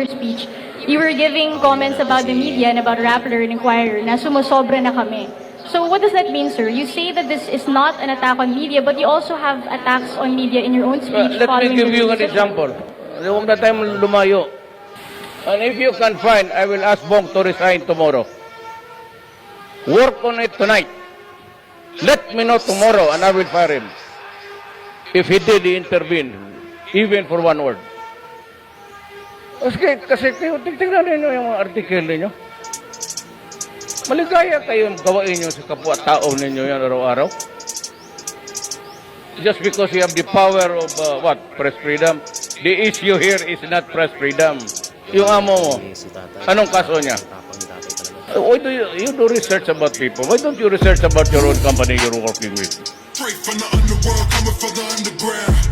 your speech, you were giving comments about the media and about Rappler and Inquirer na sumusobra na kami. So what does that mean, sir? You say that this is not an attack on media, but you also have attacks on media in your own Uh, speech. let me give you an example. Huwag na tayo lumayo. And if you can find, I will ask Bong to resign tomorrow. Work on it tonight. Let me know tomorrow and I will fire him. If he did intervene, even for one word. Kasi, kasi tingnan ninyo yung mga artikel ninyo. Maligaya kayo gawain nyo sa kapwa-tao ninyo yan araw-araw. Just because you have the power of uh, what? Press freedom. The issue here is not press freedom. Yung amo mo, anong kaso niya? Why do you, you do research about people? Why don't you research about your own company you're working with? Straight from the underworld, coming from the underground.